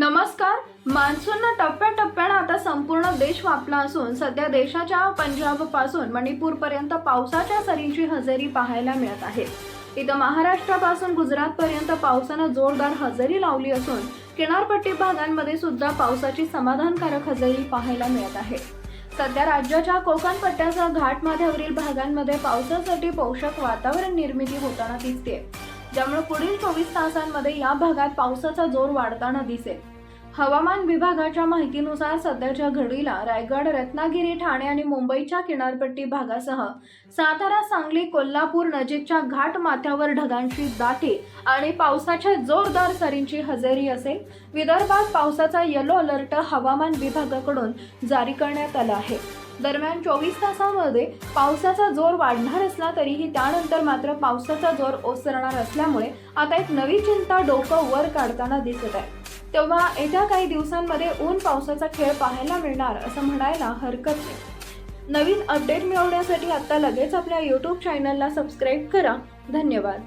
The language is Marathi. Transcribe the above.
नमस्कार मान्सूननं टप्प्याटप्प्यानं आता संपूर्ण देश व्यापला असून सध्या देशाच्या पंजाबपासून मणिपूर पर्यंत पावसाच्या सरींची हजेरी पाहायला मिळत आहे. इथं महाराष्ट्रापासून गुजरात पर्यंत पावसानं जोरदार हजेरी लावली असून किनारपट्टी भागांमध्ये सुद्धा पावसाची समाधानकारक हजेरी पाहायला मिळत आहे. सध्या राज्याच्या कोकण पट्ट्यासह घाटमाथ्यावरील भागांमध्ये पावसासाठी पोषक वातावरण निर्मिती होताना दिसते ज्यामुळे पुढील चोवीस तासांमध्ये या भागात पावसाचा जोर वाढताना दिसेल. हवामान विभागाच्या माहितीनुसार सध्याच्या घडीला रायगड रत्नागिरी ठाणे आणि मुंबईच्या किनारपट्टी भागासह सातारा सांगली कोल्हापूर नजीकच्या घाट माथ्यावर ढगांची दाटी आणि पावसाच्या जोरदार सरींची हजेरी असेल विदर्भात पावसाचा येलो अलर्ट हवामान विभागाकडून जारी करण्यात आला आहे. दरम्यान चोवीस तासामध्ये पावसाचा जोर वाढणार असला तरीही त्यानंतर मात्र पावसाचा जोर ओसरणार असल्यामुळे आता एक नवी चिंता डोकं वर काढताना दिसत आहे. तेव्हा येत्या काही दिवसांमध्ये ऊन पावसाचा खेळ पाहायला मिळणार असं म्हणायला हरकत नाही. नवीन अपडेट मिळवण्यासाठी आता लगेच आपल्या यूट्यूब चॅनलला सबस्क्राईब करा. धन्यवाद.